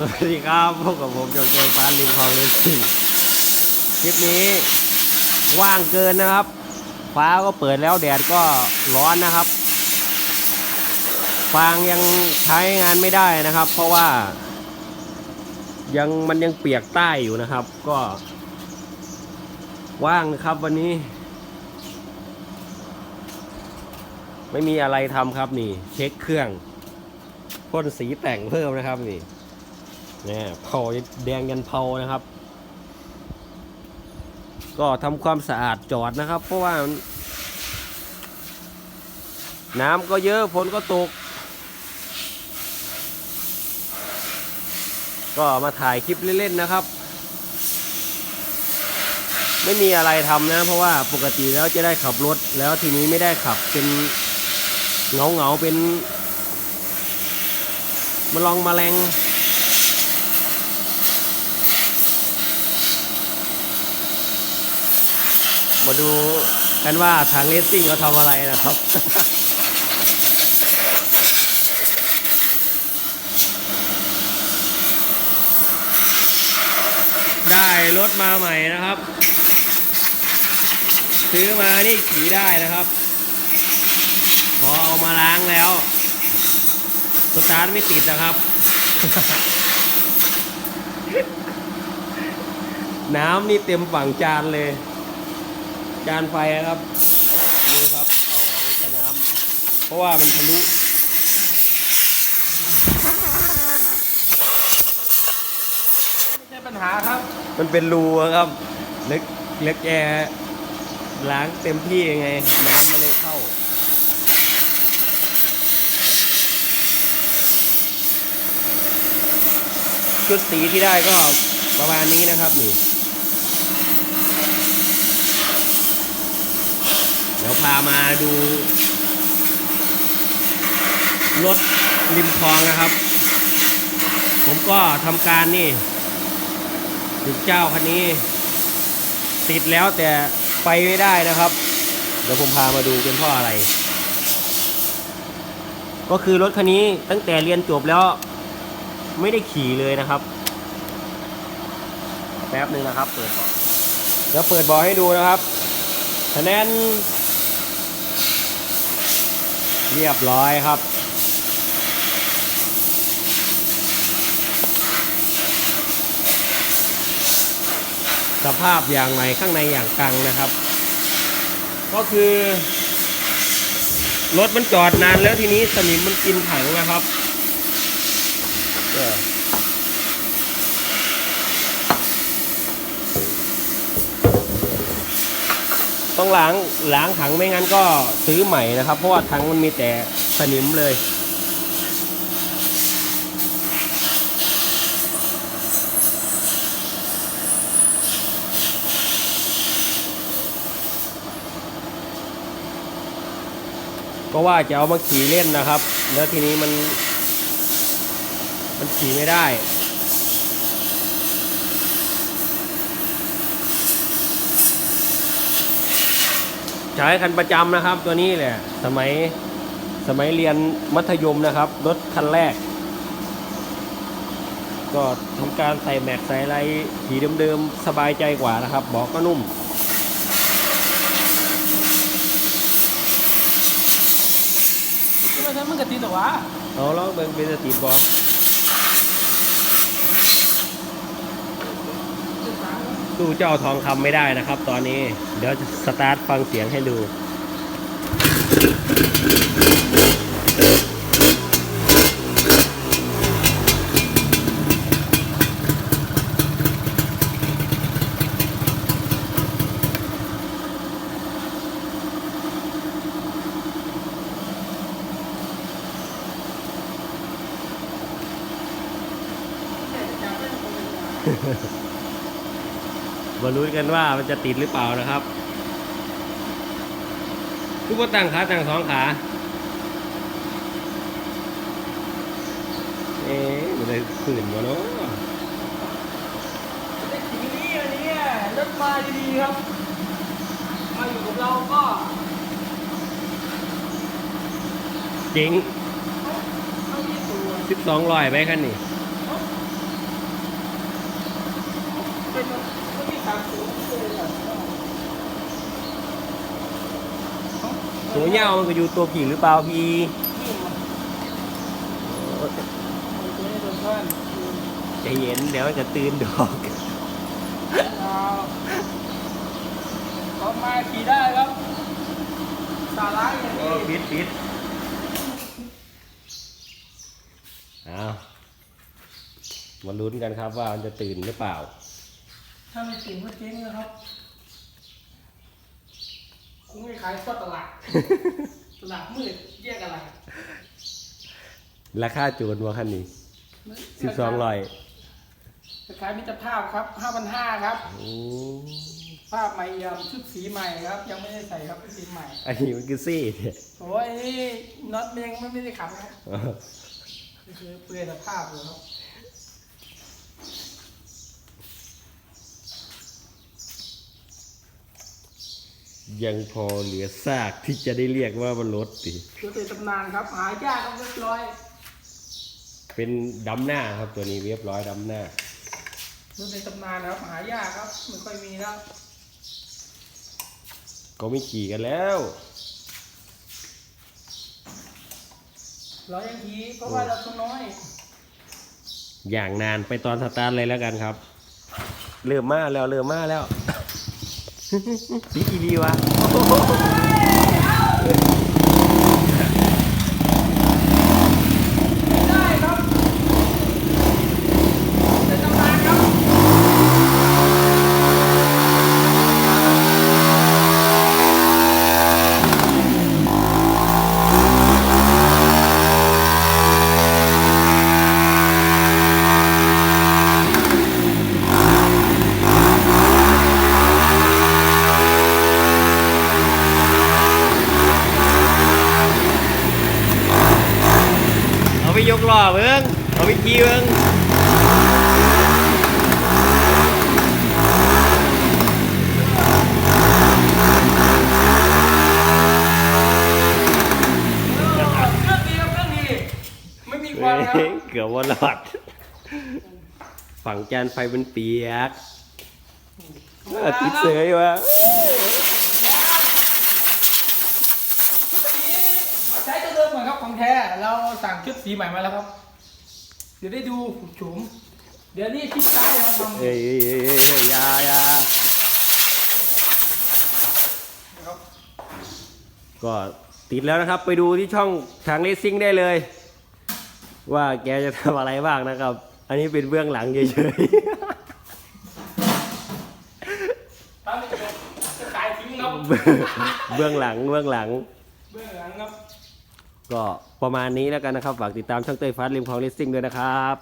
สวัสดีครับพบกับผมจงเกยฟ้าลิงคลองเลสซิ่งคลิปนี้ว่างเกินนะครับ ฟ้าก็เปิดแล้วแดดก็ร้อนนะครับ ฟางยังใช้งานไม่ได้นะครับ เพราะว่า ยังมันยังเปียกใต้อยู่นะครับ ก็ ว่างนะครับวันนี้ ไม่มีอะไรทำครับนี่ เช็คเครื่องพ่นสีแต่งเพิ่มนะครับนี่ นี่ยเผาแดงยันเผานะครับ ก็ทำความสะอาดจอดนะครับ เพราะว่า น้ำก็เยอะฝนก็ตก ก็มาถ่ายคลิปเล่นๆนะครับ ไม่มีอะไรทำนะ เพราะว่าปกติแล้วจะได้ขับรถ แล้วทีนี้ไม่ได้ขับเป็นเงาเงาๆเป็นมาลองมาแรง มาดูกันว่าทางเลสซิ่งเขาทำอะไรนะครับ ได้รถมาใหม่นะครับ ซื้อมานี่ขี่ได้นะครับ พอเอามาล้างแล้ว สตาร์ทไม่ติดนะครับ น้ำนี่เต็มฝั่งจานเลย จานไฟครับดูครับเอากระน้ำเพราะว่ามันทะลุไม่ใช่ปัญหาครับ มันเป็นรูอะครับเล็กเล็กแอร์ล้างเต็มที่ยังไง น้ำมันเลยเข้าชุดสีที่ได้ก็ประมาณนี้นะครับนี่ เดี๋ยวพามาดูรถริมคลองนะครับ ผมก็ทำการนี่ถึงเจ้าคันนี้ ติดแล้วแต่ไปไม่ได้นะครับ เดี๋ยวผมพามาดูเป็นเพ่ออะไร ก็คือรถคันนี้ตั้งแต่เรียนจบแล้ว ไม่ได้ขี่เลยนะครับ แป๊บหนึ่งนะครับ เปิดบาะเดี๋ยวเปิดบาะให้ดูนะครับคะแนน เรียบร้อยครับ สภาพอย่างใหม่ข้างในอย่างกลางนะครับ ก็คือ รถมันจอดนานแล้วทีนี้สนิมมันกินถังนะครับเออ ต้องล้างล้างถังไม่งั้นก็ซื้อใหม่นะครับ เพราะว่าถังมันมีแต่สนิมเลยก็ว่าจะเอามาขี่เล่นนะครับ แล้วทีนี้มัน มันขี่ไม่ได้ ใช้คันประจำนะครับ ตัวนี้แหละ สมัยสมัยเรียนมัธยมนะครับ รถคันแรก ก็ทำการใส่แม็กใส่อะไรขี่เดิมๆ สบายใจกว่านะครับเบอกก็นุ่มไม่ใช่มันกระติดหรอวะเอาลองเบิ่งเป็นสตีทบอ ลตู้เจ้าทองคำไม่ได้นะครับ ตอนนี้เดี๋ยวจะสตาร์ทฟังเสียงให้ดู มาลุ้นกันว่ามันจะติดหรือเปล่านะครับทุกคนตั้งขาตั้งสองขาเอ๊ะมันเลยฝืนวะเนาะไอ้ทีนี้อันนี้รถมาดีๆครับ มาอยู่กับเราก็จริงไม่มีตัวสิบสองร้อยไหมคันนี่ ไเป็นมันมีสามสูงเลยอะ ตัวเงามันก็อยู่ตัวผีหรือเปล่าพี่นี่มันตัวนี้โดนเพื่อนใจเย็นเดี๋ยวมันจะตื่นดอกเอาเขามาขี่ได้ครับสาระอย่างนี้ปิดปิดเอามาลุ้นกันครับว่ามันจะตื่นหรือเปล่า ถ้าไม่ถึงก็เจ๊งนะครับคงไม่ขายทอดตลาด ตลาดมืดแยกอะไรราคาโจรว่าคันนี้สิบสองร้อยจะขายมิตรภาพครับห้าพันห้าครับโอ้ภาพใหม่ยำชุดสีใหม่ครับ ยังไม่ได้ใส่ครับสีใหม่อันนี้มันคือซี่เนี่ยโอ้ยนี่น็อตมันยังไม่ได้ขับครับนี่คือเปลือยสภาพอยู่ครับ ยังพอเหลือซากที่จะได้เรียกว่ามันรถสิตัวเป็นตำนานครับ หายากครับเรียบร้อย เป็นดำหน้าครับตัวนี้เรียบร้อยดำหน้าตัวเป็นตำนานครับหายากครับไม่ค่อยมีแล้วก็ไม่ขี่กันแล้วเรายังทีเพราะว่าเราทุนน้อย อย่างนานไปตอนสตาร์ทเลยแล้วกันครับ เริ่มมาแล้วเริ่มมาแล้วดี อีดีวะ ได้ครับเป็นตำนานครับ เอาไปยก ล้อเบิ้งเอาไปขี่เบิ้งเครื่องดีครับเครื่องดีไม่มีควันครับเกือบวันหลอด ฝั่งจานไฟมันเปียกเออติดเสยวะ ใช้ตัวเดิมเหมือนครับ ของแท้เราสั่งชุดสีใหม่มาแล้วครับ เดี๋ยวได้ดูฉุมเดี๋ยวนี้ชิดซ้ายเราทำเอ้ยเอ้ยเอ้ยเอ้ยอยาอยานะครับก็ติดแล้วนะครับ ไปดูที่ช่องทางเลสซิ่งได้เลย ว่าแกจะทำอะไรบ้างนะครับ อันนี้เป็นเบื้องหลังเฉยถ้าไม่จบจะขายทิ้งครับ ๆ เบื้องหลังเบื้องหลัง เบื้องหลังครับ ก็ประมาณนี้แล้วกันนะครับ ฝากติดตามช่องเต้ยฟ้าริมของเลสซิ่งด้วยนะครับ